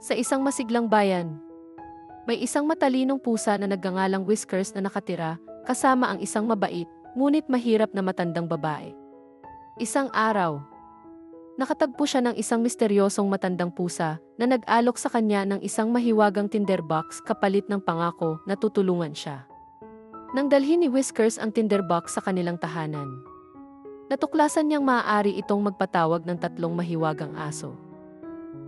Sa isang masiglang bayan, may isang matalinong pusa na nagngangalang Whiskers na nakatira, kasama ang isang mabait, ngunit mahirap na matandang babae. Isang araw, nakatagpo siya ng isang misteryosong matandang pusa na nag-alok sa kanya ng isang mahiwagang tinderbox kapalit ng pangako na tutulungan siya. Nang dalhin ni Whiskers ang tinderbox sa kanilang tahanan, natuklasan niyang maaari itong magpatawag ng tatlong mahiwagang aso.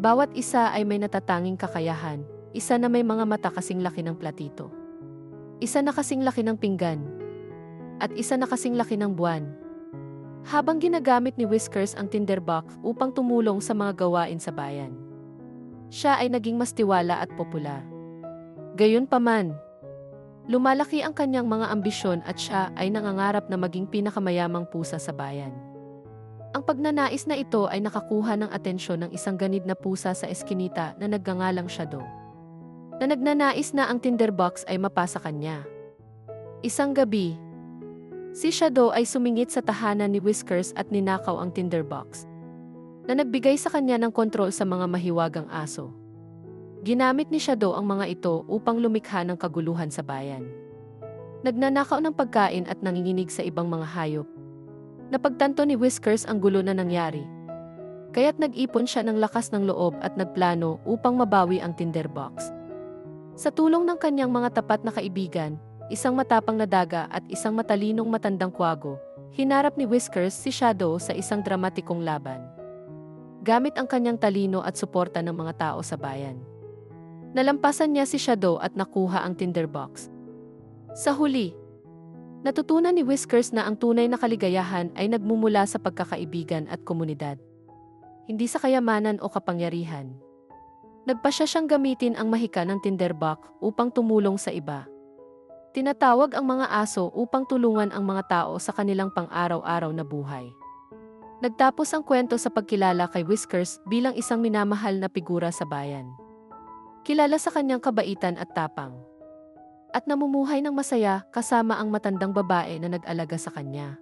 Bawat isa ay may natatanging kakayahan, isa na may mga mata kasing laki ng platito. Isa na kasing laki ng pinggan. At isa na kasing laki ng buwan. Habang ginagamit ni Whiskers ang tinderbox upang tumulong sa mga gawain sa bayan. Siya ay naging mas tiwala at popular. Gayunpaman, lumalaki ang kanyang mga ambisyon at siya ay nangangarap na maging pinakamayamang pusa sa bayan. Ang pagnanais na ito ay nakakuha ng atensyon ng isang ganid na pusa sa eskinita na nagngangalang Shadow. Na nagnanais na ang tinderbox ay mapasa kanya. Isang gabi, si Shadow ay sumingit sa tahanan ni Whiskers at ninakaw ang tinderbox. Na nagbigay sa kanya ng kontrol sa mga mahiwagang aso. Ginamit ni Shadow ang mga ito upang lumikha ng kaguluhan sa bayan. Nagnanakaw ng pagkain at nanginginig sa ibang mga hayop. Napagtanto ni Whiskers ang gulo na nangyari. Kaya't nag-ipon siya ng lakas ng loob at nagplano upang mabawi ang tinderbox. Sa tulong ng kanyang mga tapat na kaibigan, isang matapang na daga at isang matalinong matandang kwago, hinarap ni Whiskers si Shadow sa isang dramatikong laban. Gamit ang kanyang talino at suporta ng mga tao sa bayan. Nalampasan niya si Shadow at nakuha ang tinderbox. Sa huli, Natutunan ni Whiskers na ang tunay na kaligayahan ay nagmumula sa pagkakaibigan at komunidad. Hindi sa kayamanan o kapangyarihan. Nagpasya siyang gamitin ang mahika ng tinderbox upang tumulong sa iba. Tinatawag ang mga aso upang tulungan ang mga tao sa kanilang pang-araw-araw na buhay. Nagtapos ang kwento sa pagkilala kay Whiskers bilang isang minamahal na figura sa bayan. Kilala sa kanyang kabaitan at tapang at namumuhay ng masaya kasama ang matandang babae na nag-alaga sa kanya.